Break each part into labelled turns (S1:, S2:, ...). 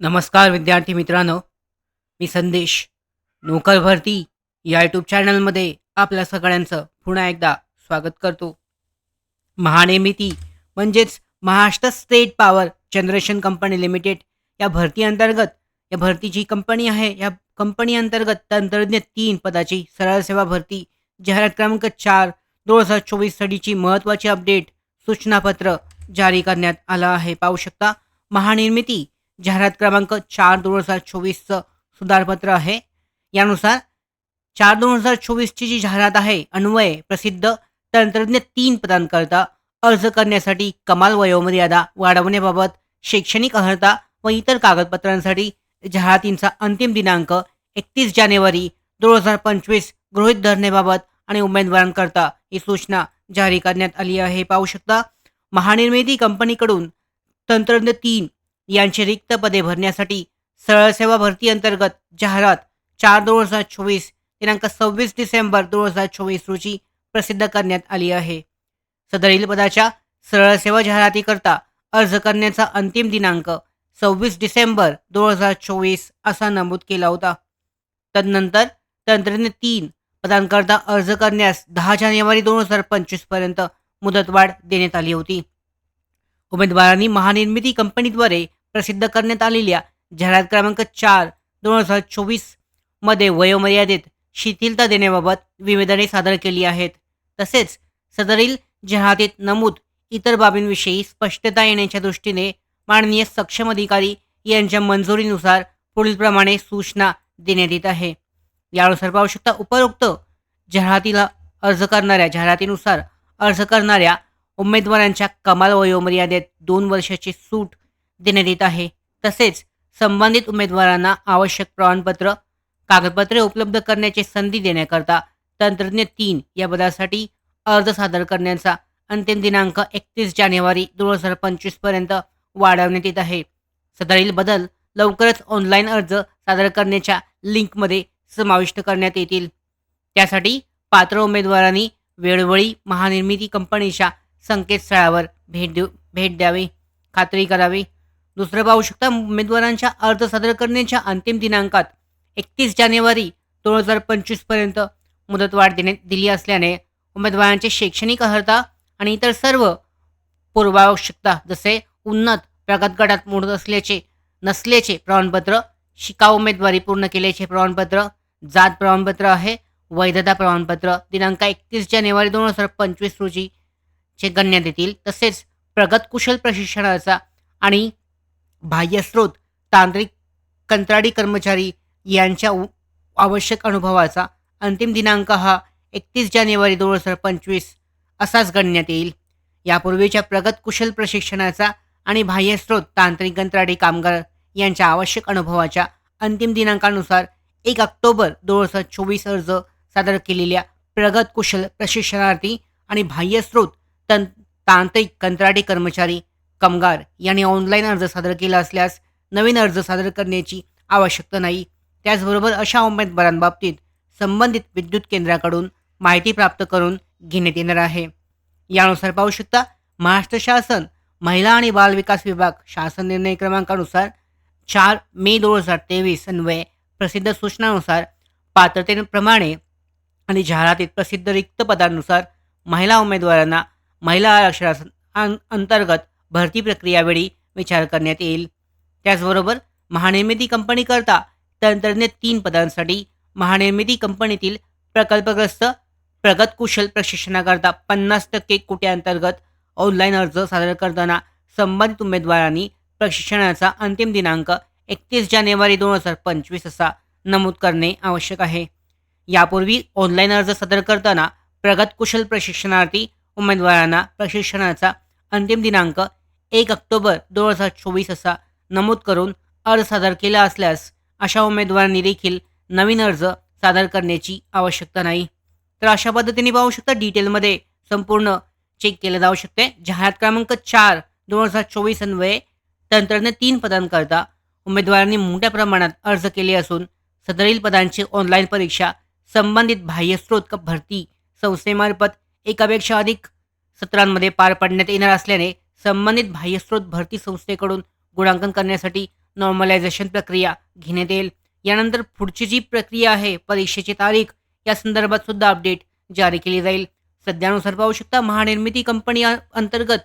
S1: नमस्कार विद्यार्थी मित्रांनो. मी संदेश. नोकर भरती या यूट्यूब चॅनलमध्ये आपल्या सगळ्यांचं पुन्हा एकदा स्वागत करतो. महानिर्मिती म्हणजेच Maharashtra State Power Generation Company Limited या भरती अंतर्गत या भरतीची कंपनी आहे या कंपनी अंतर्गत तंत्रज्ञ तीन पदाची सरळ सेवा भरती जाहिरात क्रमांक चार दोन हजार चोवीससाठीची महत्त्वाची अपडेट सूचनापत्र जारी करण्यात आलं आहे. पाहू शकता महानिर्मिती जाहिरात क्रमांक चार दोन हजार चोवीसचं सुधारपत्र आहे. यानुसार चार दोन हजार चोवीसची जी जाहिरात आहे अन्वय प्रसिद्ध तंत्रज्ञ तीन पदांकरता अर्ज करण्यासाठी कमाल वयोमर्यादा वाढवण्याबाबत शैक्षणिक अर्हता व इतर कागदपत्रांसाठी जाहिरातींचा अंतिम दिनांक एकतीस जानेवारी दोन हजार पंचवीस गृहित धरण्याबाबत आणि उमेदवारांकरता ही सूचना जारी करण्यात आली आहे. पाहू शकता महानिर्मिती कंपनीकडून तंत्रज्ञ तीन यांची रिक्त पदे भरण्यासाठी सरळ सेवा भरती अंतर्गत जाहिरात चार दोन हजार चोवीस दिनांक सव्वीस डिसेंबर दोन हजार चोवीस रोजी प्रसिद्ध करण्यात आली आहे. सदरील पदाच्या सरळ सेवा जाहिरातीकरता अर्ज करण्याचा अंतिम दिनांक सव्वीस डिसेंबर दोन हजार चोवीस असा नमूद केला होता. तदनंतर तंत्रज्ञ तीन पदांकरता अर्ज करण्यास दहा जानेवारी दोन हजार पंचवीसपर्यंत मुदतवाढ देण्यात आली होती. उमेदवारांनी महानिर्मिती कंपनीद्वारे प्रसिद्ध करण्यात आलेल्या जाहिरात क्रमांक चार दोन हजार चोवीसमध्ये वयोमर्यादेत शिथिलता देण्याबाबत विवेदने सादर केली आहेत. तसेच सदरील जाहिरातीत नमूद इतर बाबींविषयी स्पष्टता येण्याच्या दृष्टीने माननीय सक्षम अधिकारी यांच्या मंजुरीनुसार पुढीलप्रमाणे सूचना देण्यात येत आहे. यानुसार पाहू शकता उपरोक्त जाहिरातीला अर्ज करणाऱ्या जाहिरातीनुसार अर्ज करणाऱ्या उमेदवारांच्या कमाल वयोमर्यादेत दोन वर्षाची सूट देण्यात येत आहे. तसेच संबंधित उमेदवारांना आवश्यक प्रमाणपत्र कागदपत्रे उपलब्ध करण्याची संधी देण्याकरता तंत्रज्ञ तीन या पदासाठी अर्ज सादर करण्याचा अंतिम दिनांक एकतीस जानेवारी दोन हजार पंचवीसपर्यंत वाढवण्यात येत आहे. सदरील बदल लवकरच ऑनलाईन अर्ज सादर करण्याच्या लिंकमध्ये समाविष्ट करण्यात येतील. त्यासाठी पात्र उमेदवारांनी वेळोवेळी महानिर्मिती कंपनीच्या संकेतस्थळावर भेट देऊ भेट द्यावी. खात्री करावी. दुसरं पाहू शकता उमेदवारांच्या अर्ज सादर करण्याच्या अंतिम दिनांकात एकतीस जानेवारी दोन हजार पंचवीसपर्यंत मुदतवाढ देण्यात दिली असल्याने उमेदवारांचे शैक्षणिक अर्हता आणि इतर सर्व पूर्वावश्यकता जसे उन्नत प्रगत गटात मोडत असल्याचे नसल्याचे प्रमाणपत्र शिकाऊ उमेदवारी पूर्ण केल्याचे प्रमाणपत्र जात प्रमाणपत्र आहे वैधता प्रमाणपत्र दिनांक एकतीस जानेवारी दोन हजार पंचवीस रोजी चे गणण्यात येतील तसेच प्रगत कुशल प्रशिक्षणाचा आणि बाह्यस्रोत तांत्रिक कंत्राटी कर्मचारी यांच्या उ- आवश्यक अनुभवाचा अंतिम दिनांक हा एकतीस जानेवारी दोन हजार पंचवीस असाच गणण्यात येईल. यापूर्वीच्या प्रगत कुशल प्रशिक्षणाचा आणि बाह्यस्रोत तांत्रिक कंत्राटी कामगार यांच्या आवश्यक अनुभवाच्या अंतिम दिनांकानुसार एक ऑक्टोबर दोन हजार चोवीस अर्ज सादर केलेल्या प्रगत कुशल प्रशिक्षणार्थी आणि बाह्यस्रोत तं तांत्रिक कंत्राटी कर्मचारी कामगार यांनी ऑनलाईन अर्ज सादर केला असल्यास नवीन अर्ज सादर करण्याची आवश्यकता नाही. त्याचबरोबर अशा उमेदवारांबाबतीत संबंधित विद्युत केंद्राकडून माहिती प्राप्त करून घेण्यात येणार आहे. यानुसार पाहू शकता महाराष्ट्र शासन महिला आणि बाल विकास विभाग शासन निर्णय क्रमांकानुसार चार मे दोन हजार तेवीस अन्वये प्रसिद्ध सूचनानुसार पात्रतेप्रमाणे आणि जाहिरातीत प्रसिद्ध रिक्त पदांनुसार महिला उमेदवारांना महिला आरक्षणा अंतर्गत भरती प्रक्रियावेळी विचार करण्यात येईल. त्याचबरोबर महानिर्मिती कंपनीकरता तंत्रज्ञ तीन पदांसाठी महानिर्मिती कंपनीतील प्रकल्पग्रस्त प्रगत कुशल प्रशिक्षणाकरता पन्नास टक्के कोट्यांतर्गत ऑनलाईन अर्ज सादर करताना संबंधित उमेदवारांनी प्रशिक्षणाचा अंतिम दिनांक एकतीस जानेवारी दोन हजार पंचवीस असा नमूद करणे आवश्यक आहे. यापूर्वी ऑनलाईन अर्ज सादर करताना प्रगत कुशल प्रशिक्षणार्थी उमेदवारांना प्रशिक्षणाचा अंतिम दिनांक एक ऑक्टोबर दोन हजार चोवीस असा नमूद करून अर्ज सादर केला असल्यास अशा उमेदवारांनी देखील नवीन अर्ज सादर करण्याची आवश्यकता नाही. तर अशा पद्धतीने पाहू शकता डिटेलमध्ये संपूर्ण चेक केलं जाऊ शकते. जाहिरात क्रमांक चार दोन हजार चोवीस अन्वये तंत्रज्ञ तीन पदांकरता उमेदवारांनी मोठ्या प्रमाणात अर्ज केले असून सदरील पदांची ऑनलाईन परीक्षा संबंधित बाह्यस्रोत भरती संस्थेमार्फत एकापेक्षा अधिक सत्रांमध्ये पार पाडण्यात येणार असल्याने संबंधित बाह्यस्रोत भरती संस्थेकडून गुणांकन करण्यासाठी नॉर्मलायझेशन प्रक्रिया घेण्यात येईल. यानंतर पुढची जी प्रक्रिया आहे परीक्षेची तारीख या संदर्भात सुद्धा अपडेट जारी केली जाईल. सध्यानुसार पाहू शकता महानिर्मिती कंपनी अंतर्गत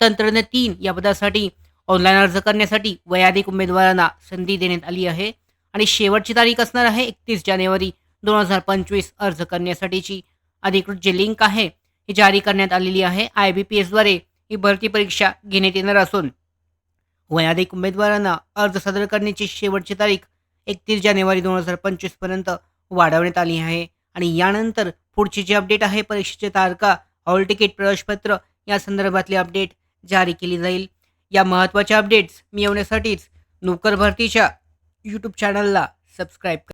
S1: तंत्रज्ञ तीन या पदासाठी ऑनलाईन अर्ज करण्यासाठी वयाधिक उमेदवारांना संधी देण्यात आली आहे. आणि शेवटची तारीख असणार आहे एकतीस जानेवारी दोन हजार पंचवीस अर्ज करण्यासाठीची. अधिकृत जी लिंक आहे ही जारी करण्यात आलेली आहे. आय बी पी एसद्वारे ही भरती परीक्षा घेण्यात येणार असून वयाधिक उमेदवारांना अर्ज सादर करण्याची शेवटची तारीख एकतीस जानेवारी दोन हजार पंचवीसपर्यंत वाढवण्यात आली आहे आणि यानंतर पुढची जी अपडेट आहे परीक्षेच्या तारखा हॉल तिकीट प्रवेशपत्र या संदर्भातली अपडेट जारी केली जाईल. या महत्त्वाच्या अपडेट्स मिळवण्यासाठीच नोकर भरतीच्या यूट्यूब चॅनलला सबस्क्राईब करा.